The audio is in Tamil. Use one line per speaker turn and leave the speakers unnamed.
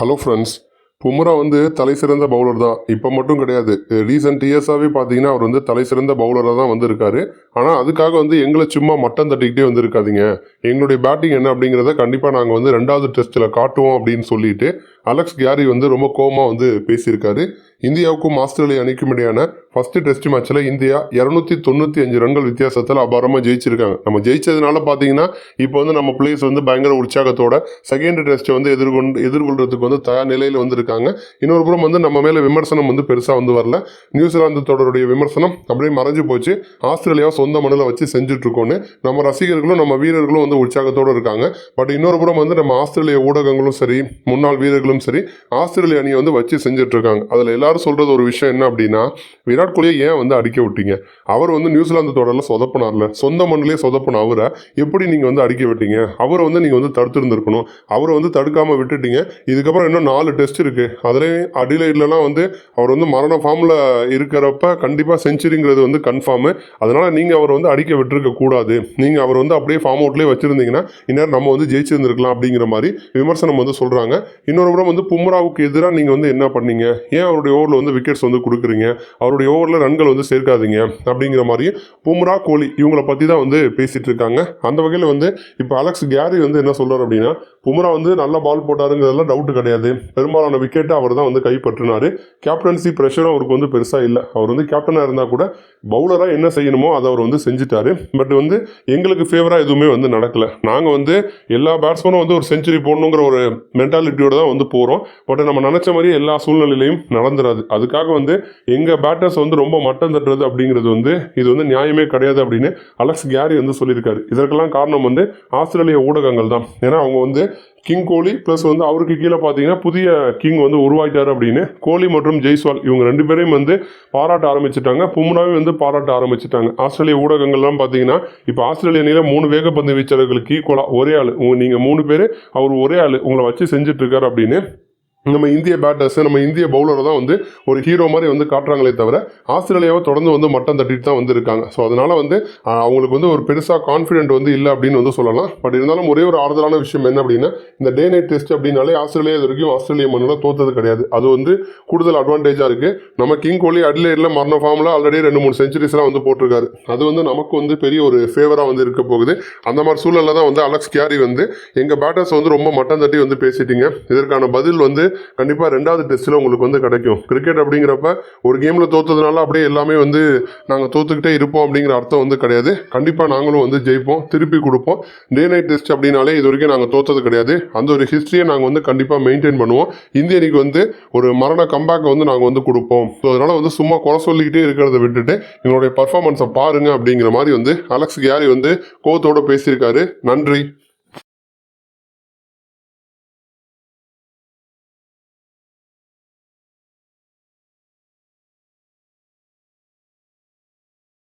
ஹலோ ஃப்ரெண்ட்ஸ் பும்ரா வந்து தலை சிறந்த பவுலர் தான். இப்போ மட்டும் கிடையாது. ரீசெண்ட் இயர்ஸாகவே பார்த்தீங்கன்னா அவர் வந்து தலை சிறந்த பவுலராக தான் வந்திருக்காரு. ஆனால் அதுக்காக வந்து எங்களை சும்மா மட்டம் தட்டிக்கிட்டே வந்திருக்காதீங்க. எங்களுடைய பேட்டிங் என்ன அப்படிங்கிறத கண்டிப்பாக நாங்கள் வந்து ரெண்டாவது டெஸ்ட்டில் காட்டுவோம் அப்படின்னு சொல்லிட்டு அலெக்ஸ் கேரி வந்து ரொம்ப கோமாக வந்து பேசியிருக்காரு. இந்தியாவுக்கும் ஆஸ்திரேலியா அணிக்கும் இடையான ஃபஸ்ட்டு டெஸ்ட் மேட்ச்சில் இந்தியா இரநூத்தி தொண்ணூற்றி அஞ்சு ரன்கள் வித்தியாசத்தில் அபாரமாக ஜெயிச்சிருக்காங்க. நம்ம ஜெயிச்சதுனால பார்த்தீங்கன்னா இப்போ வந்து நம்ம பிளேயர்ஸ் வந்து பயங்கர உற்சாகத்தோட செகண்ட் டெஸ்ட்டை வந்து எதிர்கொண்டு எதிர்கொள்றதுக்கு வந்து தயார் நிலையில் வந்திருக்காங்க. இன்னொரு புறம் வந்து நம்ம மேலே விமர்சனம் வந்து பெருசாக வந்து வரல. நியூசிலாந்து தொடருடைய விமர்சனம் அப்படியே மறைஞ்சு போச்சு. ஆஸ்திரேலியாவை சொந்த மண்ணில் வச்சு செஞ்சுட்ருக்கோன்னு நம்ம ரசிகர்களும் நம்ம வீரர்களும் வந்து உற்சாகத்தோடு இருக்காங்க. பட் இன்னொரு புறம் வந்து நம்ம ஆஸ்திரேலிய ஊடகங்களும் சரி முன்னாள் வீரர்களும் சரி ஆஸ்திரேலிய அணியை வந்து வச்சு செஞ்சுட்ருக்காங்க. அதில் எல்லாரும் சொல்கிறது ஒரு விஷயம் என்ன அப்படின்னா விராட் கோலியை ஏன் வந்து அடிக்க விட்டீங்க? அவர் வந்து நியூசிலாந்து தொடரில் சொதப்பினார்ல. சொந்த மண்ணிலே சொதப்பின அவரை எப்படி நீங்கள் வந்து அடிக்க விட்டீங்க? அவரை வந்து நீங்கள் வந்து தடுத்துருந்துருக்கணும். அவரை வந்து தடுக்காமல் விட்டுட்டீங்க. இதுக்கப்புறம் இன்னும் நாலு டெஸ்ட் இருக்கு. அதுலேயும் அடிலைட்லலாம் வந்து அவர் வந்து மரண ஃபார்மில் இருக்கிறப்ப கண்டிப்பாக செஞ்சுரிங்கிறது வந்து கன்ஃபார்மு. அதனால் நீங்கள் அவரை வந்து அடிக்க விட்டுருக்க கூடாது. நீங்கள் அவர் வந்து அப்படியே ஃபார்ம் அவுட்லேயே வச்சிருந்தீங்கன்னா இந்நேரம் நம்ம வந்து ஜெயிச்சிருந்துருக்கலாம் அப்படிங்கிற மாதிரி விமர்சனம் வந்து சொல்கிறாங்க இன்னொரு புறம் வந்து பும்ராவுக்கு எதிராக நீங்கள் வந்து என்ன பண்ணீங்க? ஏன் அவருடைய ஓவரில் வந்து விக்கெட்ஸ் வந்து கொடுக்குறீங்க? அவருடைய ஓவரில் ரன்கள் வந்து சேர்க்காதீங்க அப்படிங்கிற மாதிரியும் பும்ரா கோலி இவங்களை பற்றி தான் வந்து பேசிகிட்டு இருக்காங்க. அந்த வகையில் வந்து இப்போ அலெக்ஸ் கேரி வந்து என்ன சொல்கிறார் அப்படின்னா பும்ரா வந்து நல்ல பால் போட்டாருங்கிறதெல்லாம் டவுட் கிடையாது. பெரும்பாலான விக்கெட்டை அவர் தான் வந்து கைப்பற்றினார். கேப்டன்சி ப்ரெஷரும் அவருக்கு வந்து பெருசாக இல்லை. அவர் வந்து கேப்டனாக இருந்தால் கூட பவுலராக என்ன செய்யணுமோ அதை அவர் வந்து செஞ்சுட்டாரு. பட் வந்து எங்களுக்கு ஃபேவராக எதுவுமே வந்து நடக்கலை. நாங்கள் வந்து எல்லா பேட்ஸ்மேனும் வந்து ஒரு செஞ்சுரி போடணுங்கிற ஒரு மென்டாலிட்டியோடு தான் வந்து போகிறோம் பட் நம்ம நினச்ச மாதிரி எல்லா சூழ்நிலையிலையும் நடந்துராது. அதுக்காக வந்து எங்கள் பேட்டர்ஸ் வந்து ரொம்ப மட்டம் தட்டுறது அப்படிங்கிறது வந்து இது வந்து நியாயமே கிடையாது அப்படின்னு அலெக்ஸ் கேரி வந்து சொல்லியிருக்காரு. இதற்கெல்லாம் காரணம் வந்து ஆஸ்திரேலிய ஊடகங்கள் தான். ஏன்னா அவங்க வந்து கிங் கோலி ப்ளஸ் வந்து அவருக்கு கீழே பார்த்தீங்கன்னா புதிய கிங் வந்து உருவாக்கிட்டார் அப்படின்னு கோலி மற்றும் ஜெய்ஸ்வால் இவங்க ரெண்டு பேரையும் வந்து பாராட்ட ஆரம்பிச்சிட்டாங்க. பும்னாவே வந்து பாராட்ட ஆரம்பிச்சிட்டாங்க. ஆஸ்திரேலிய ஊடகங்கள்லாம் பார்த்தீங்கன்னா இப்போ ஆஸ்திரேலிய அணியில் மூணு வேகப்பந்து வீச்சாளர்களுக்கு ஈக்குவலாக ஒரே ஆள். நீங்கள் மூணு பேர் அவர் ஒரே ஆள். உங்களை வச்சு செஞ்சுட்டு அப்படின்னு நம்ம இந்திய பேட்டர்ஸ் நம்ம இந்திய பவுலரை தான் வந்து ஒரு ஹீரோ மாதிரி வந்து காட்டுறாங்களே தவிர ஆஸ்திரேலியாவை தொடர்ந்து வந்து மட்டம் தட்டிட்டு தான் வந்திருக்காங்க. ஸோ அதனால வந்து அவங்களுக்கு வந்து ஒரு பெருசாக கான்ஃபிடென்ட் வந்து இல்லை அப்படின்னு வந்து சொல்லலாம். பட் இருந்தாலும் ஒரே ஒரு ஆறுதலான விஷயம் என்ன அப்படின்னா இந்த டே நைட் டெஸ்ட் அப்படின்னாலே ஆஸ்திரேலியா இது வரைக்கும் ஆஸ்திரேலிய மண்ணில் தோத்தது கிடையாது. அது வந்து கூடுதல் அட்வான்டேஜாக இருக்குது நம்ம கிங் கோலி அட்லேடில் மரண ஃபார்மில் ஆல்ரெடி ரெண்டு மூணு செஞ்சுரிஸ்லாம் வந்து போட்டிருக்காரு. அது வந்து நமக்கு வந்து பெரிய ஒரு ஃபேவராக வந்து இருக்க போகுது. அந்த மாதிரி சூழலில் தான் வந்து அலெக்ஸ் கேரி வந்து எங்கள் பேட்டர்ஸ் வந்து ரொம்ப மட்டம் தட்டி வந்து பேசிட்டீங்க. இதற்கான பதில் வந்து கண்டிப்பாக ரெண்டாவது டெஸ்ட்டில் உங்களுக்கு வந்து கிடைக்கும். கிரிக்கெட் அப்படிங்கிறப்ப ஒரு கேமில் தோத்ததுனால அப்படியே எல்லாமே வந்து நாங்கள் தோத்துக்கிட்டே இருப்போம் அப்படிங்கிற அர்த்தம் வந்து கிடையாது. கண்டிப்பாக நாங்களும் வந்து ஜெயிப்போம் திருப்பி கொடுப்போம். டே நைட் டெஸ்ட் அப்படின்னாலே இது வரைக்கும் நாங்கள் தோத்தது கிடையாது. அந்த ஒரு ஹிஸ்ட்ரியை நாங்கள் வந்து கண்டிப்பாக மெயின்டைன் பண்ணுவோம். இந்திய அணிக்கு வந்து ஒரு மரண கம்பேக்கை வந்து நாங்கள் வந்து கொடுப்போம். ஸோ அதனால் வந்து சும்மா குறை சொல்லிக்கிட்டே இருக்கிறத விட்டுட்டு எங்களுடைய பர்ஃபார்மன்ஸை பாருங்க அப்படிங்கிற மாதிரி வந்து அலெக்ஸ் கேரி வந்து கோத்தோடு பேசியிருக்காரு. நன்றி.